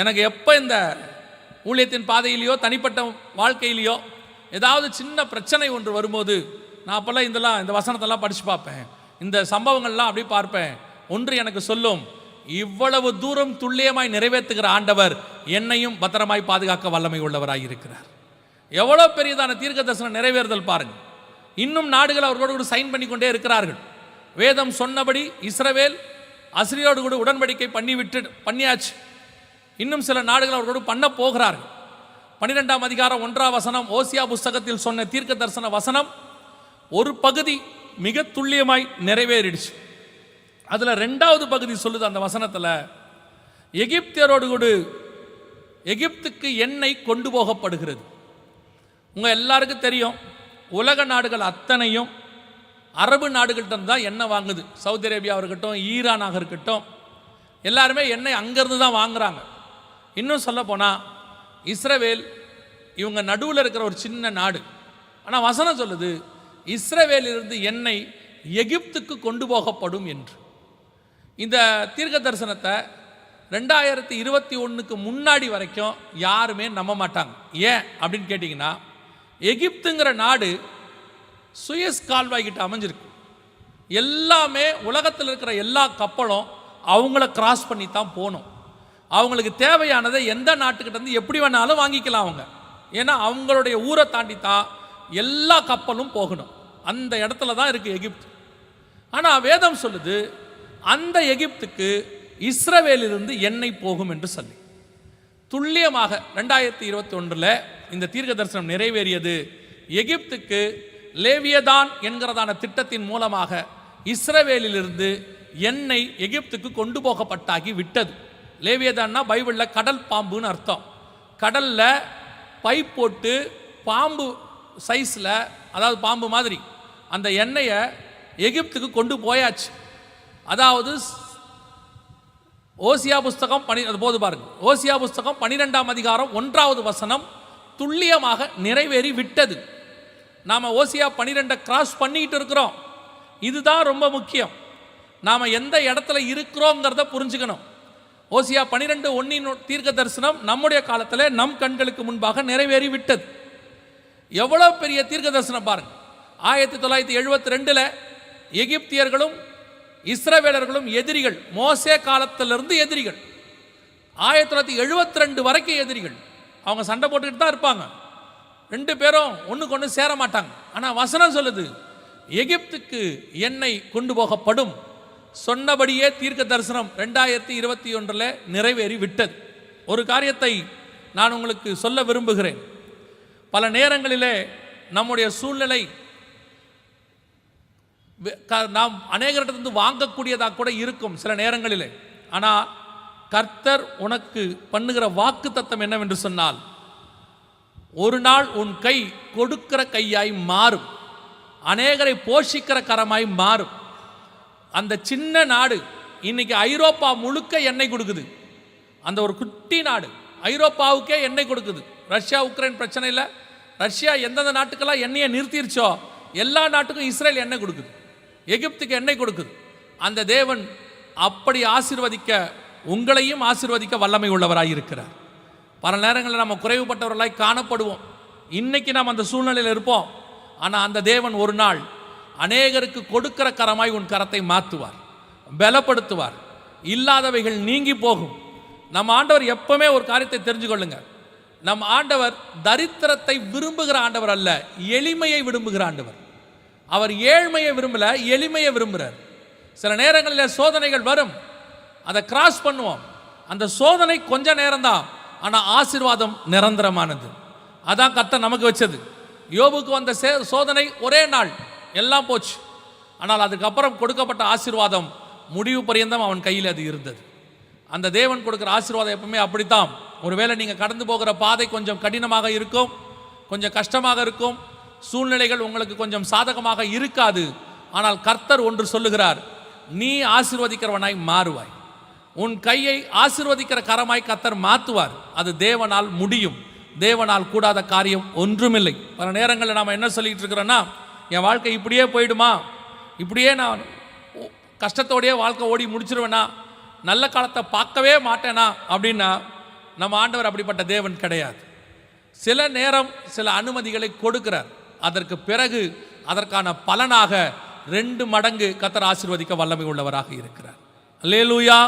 எனக்கு எப்போ இந்த ஊழியத்தின் பாதையிலையோ தனிப்பட்ட வாழ்க்கையிலையோ ஏதாவது சின்ன பிரச்சனை ஒன்று வரும்போது நான் அப்போல்லாம் இதெல்லாம் இந்த வசனத்தெல்லாம் படித்து பார்ப்பேன். இந்த சம்பவங்கள்லாம் அப்படி பார்ப்பேன். ஒன்று எனக்கு சொல்லும் இவ்வளவு தூரம் துல்லியமாய் நிறைவேற்றுகிற ஆண்டவர் என்னையும் பத்திரமாய் பாதுகாக்க வல்லமை உள்ளவராக இருக்கிறார். எவ்வளோ பெரியதான தீர்க்க தரிசனம் நிறைவேறுதல் பாருங்கள் இன்னும் நாடுகள் அவர்களோடு கூட சைன் பண்ணி கொண்டே இருக்கிறார்கள். வேதம் சொன்னபடி இஸ்ரவேல் அசிரியோடு கூட உடன்படிக்கை பண்ணி விட்டு பண்ணியாச்சு. இன்னும் சில நாடுகள் அவர்களோடு பண்ண போகிறார்கள். பன்னிரெண்டாம் அதிகாரம் ஒன்றாம் வசனம் ஓசியா புஸ்தகத்தில் சொன்ன தீர்க்க தரிசன வசனம் ஒரு பகுதி மிக துல்லியமாய் நிறைவேறிடுச்சு. அதில் ரெண்டாவது பகுதி சொல்லுது அந்த வசனத்தில் எகிப்தியரோடு கூட எகிப்துக்கு எண்ணெய் கொண்டு போகப்படுகிறது. உங்கள் எல்லாருக்கும் தெரியும் உலக நாடுகள் அத்தனையும் அரபு நாடுகள்கிட்ட தான் எண்ணெய் வாங்குது. சவுதி அரேபியாவாக இருக்கட்டும் ஈரானாக இருக்கட்டும் எல்லாருமே எண்ணெய் அங்கேருந்து தான் வாங்குறாங்க. இன்னும் சொல்ல போனால் இஸ்ரவேல் இவங்க நடுவில் இருக்கிற ஒரு சின்ன நாடு. ஆனால் வசனம் சொல்லுது இஸ்ரவேலிருந்து என்னை எகிப்துக்கு கொண்டு போகப்படும் என்று. இந்த தீர்க்க தரிசனத்தை ரெண்டாயிரத்தி இருபத்தி ஒன்றுக்கு முன்னாடி வரைக்கும் யாருமே நம்ப மாட்டாங்க. ஏன் அப்படின்னு கேட்டிங்கன்னா எகிப்துங்கிற நாடு சுயஸ் கால்வாய்கிட்ட அமைஞ்சிருக்கு. எல்லாமே உலகத்தில் இருக்கிற எல்லா கப்பலும் அவங்கள கிராஸ் பண்ணி தான் போகணும். அவங்களுக்கு தேவையானதை எந்த நாட்டுக்கிட்ட இருந்து எப்படி வேணாலும் வாங்கிக்கலாம் அவங்க. ஏன்னா அவங்களுடைய ஊரை தாண்டி தான் எல்லா கப்பலும் போகணும். அந்த இடத்துல தான் இருக்குது எகிப்து. ஆனால் வேதம் சொல்லுது அந்த எகிப்துக்கு இஸ்ரவேலிலிருந்து எண்ணெய் போகும் என்று சொல்லி. துல்லியமாக ரெண்டாயிரத்தி இருபத்தி ஒன்றில் இந்த தீர்க்க தரிசனம் நிறைவேறியது. எகிப்துக்கு லேவியதான் என்கிறதான திட்டத்தின் மூலமாக இஸ்ரவேலிலிருந்து எண்ணெய் எகிப்துக்கு கொண்டு போகப்பட்டாகி விட்டது. லேவியதான்னா பைபிளில் கடல் பாம்புன்னு அர்த்தம். கடலில் பைப் போட்டு பாம்பு சைஸில் அதாவது பாம்பு மாதிரி அந்த எண்ணெயை எகிப்துக்கு கொண்டு போயாச்சு. அதாவது ஓசியா புஸ்தகம் பனி அது போது பாருங்க. ஓசியா புஸ்தகம் பன்னிரெண்டாம் அதிகாரம் ஒன்றாவது வசனம் துல்லியமாக நிறைவேறி விட்டது. நாம் ஓசியா பன்னிரெண்டை கிராஸ் பண்ணிக்கிட்டு இருக்கிறோம். இதுதான் ரொம்ப முக்கியம். நாம் எந்த இடத்துல இருக்கிறோங்கிறத புரிஞ்சுக்கணும். ஓசியா பன்னிரெண்டு ஒன்னின் தீர்க்க தரிசனம் நம்முடைய காலத்தில் நம் கண்களுக்கு முன்பாக நிறைவேறி விட்டது எவ்வளோ பெரிய தீர்க்க தரிசனம் பாருங்க. ஆயிரத்தி தொள்ளாயிரத்தி எழுபத்தி ரெண்டில் எகிப்தியர்களும் இஸ்ரவேலர்களும் எதிரிகள் மோசே காலத்திலிருந்து எதிரிகள் ஆயிரத்தி தொள்ளாயிரத்தி எழுபத்தி ரெண்டு வரைக்கும் எதிரிகள் அவங்க சண்டை போட்டுக்கிட்டு தான் இருப்பாங்க. ரெண்டு பேரும் ஒன்றுக்கு ஒன்று சேர மாட்டாங்க. ஆனால் வசனம் சொல்லுது எகிப்துக்கு எண்ணெய் கொண்டு போகப்படும். சொன்னபடியே தீர்க்க தரிசனம் ரெண்டாயிரத்தி இருபத்தி ஒன்றில் நிறைவேறி விட்டது. ஒரு காரியத்தை நான் உங்களுக்கு சொல்ல விரும்புகிறேன். பல நேரங்களிலே நம்முடைய சூழ்நிலை க- நாம் அநேகரிடத்திலிருந்து வாங்கக்கூடியதாக கூட இருக்கும் சில நேரங்களிலே. ஆனால் கர்த்தர் உனக்கு பண்ணுகிற வாக்கு தத்தம் என்னவென்று சொன்னால் ஒரு நாள் உன் கை கொடுக்கிற கையாய் மாறும். அநேகரை போஷிக்கிற கரமாய் மாறும். அந்த சின்ன நாடு இன்னைக்கு ஐரோப்பா முழுக்க எண்ணெய் கொடுக்குது. அந்த ஒரு குட்டி நாடு ஐரோப்பாவுக்கே எண்ணெய் கொடுக்குது. ரஷ்யா உக்ரைன் பிரச்சனை இல்லை. ரஷ்யா எந்தெந்த நாட்டுக்கெல்லாம் எண்ணெயை நிறுத்திருச்சோ எல்லா நாட்டுக்கும் இஸ்ரேல் எண்ணெய் கொடுக்குது. எகிப்துக்கு எண்ணெய் கொடுக்குது. அந்த தேவன் அப்படி ஆசிர்வதிக்க உங்களையும் ஆசிர்வதிக்க வல்லமை உள்ளவராக இருக்கிறார். பல நேரங்களில் நம்ம குறைவுபட்டவர்களாய் காணப்படுவோம். இன்னைக்கு நாம் அந்த சூழ்நிலையில் இருப்போம். ஆனால் அந்த தேவன் ஒரு நாள் அநேகருக்கு கொடுக்கிற கரமாய் உன் கரத்தை மாற்றுவார் பலப்படுத்துவார். இல்லாதவைகள் நீங்கி போகும். நம்ம ஆண்டவர் எப்பவுமே ஒரு காரியத்தை தெரிஞ்சுக்கொள்ளுங்க. நம் ஆண்டவர் தரித்திரத்தை விரும்புகிற ஆண்டவர் அல்ல எளிமையை விரும்புகிற ஆண்டவர். அவர் ஏழ்மையை விரும்பல எளிமையை விரும்புகிறார் சில நேரங்களில் சோதனைகள் வரும். அதை கிராஸ் பண்ணுவோம். அந்த சோதனை கொஞ்ச நேரம்தான் ஆனால் ஆசீர்வாதம் நிரந்தரமானது. அதான் கத்தை நமக்கு வச்சது. யோபுக்கு வந்த சே சோதனை ஒரே நாள். எல்லாம் போச்சு. ஆனால் அதுக்கப்புறம் கொடுக்கப்பட்ட ஆசீர்வாதம் முடிவு பரியந்தம் அவன் கையில் அது இருந்தது. அந்த தேவன் கொடுக்குற ஆசீர்வாதம் எப்பவுமே அப்படித்தான். ஒருவேளை நீங்கள் கடந்து போகிற பாதை கொஞ்சம் கடினமாக இருக்கும் கொஞ்சம் கஷ்டமாக இருக்கும் சூழ்நிலைகள் உங்களுக்கு கொஞ்சம் சாதகமாக இருக்காது. ஆனால் கர்த்தர் ஒன்று சொல்லுகிறார் நீ ஆசிர்வதிக்கிறவனாய் மாறுவாய். உன் கையை ஆசிர்வதிக்கிற கரமாய் கர்த்தர் மாற்றுவார். அது தேவனால் முடியும். தேவனால் கூடாத காரியம் ஒன்றுமில்லை. பல நேரங்களில் நாம் என்ன சொல்லிட்டு இருக்கிறோன்னா என் வாழ்க்கை இப்படியே போயிடுமா? இப்படியே நான் கஷ்டத்தோடையே வாழ்க்கை ஓடி முடிச்சிருவேனா? நல்ல காலத்தை பார்க்கவே மாட்டேனா? அப்படின்னா நம்ம ஆண்டவர் அப்படிப்பட்ட தேவன் கிடையாது. சில நேரம் சில அனுமதிகளை கொடுக்கிறார். அதற்கு பிறகு அதற்கான பலனாக ரெண்டு மடங்கு கத்தர் ஆசிர்வதிக்க வல்லமை உள்ளவராக இருக்கிறார். அல்லேலூயா.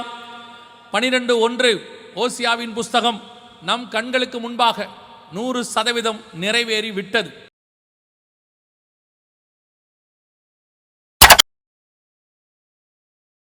பனிரெண்டு ஒன்று ஓசியாவின் புஸ்தகம் நம் கண்களுக்கு முன்பாக நூறு சதவீதம் நிறைவேறி விட்டது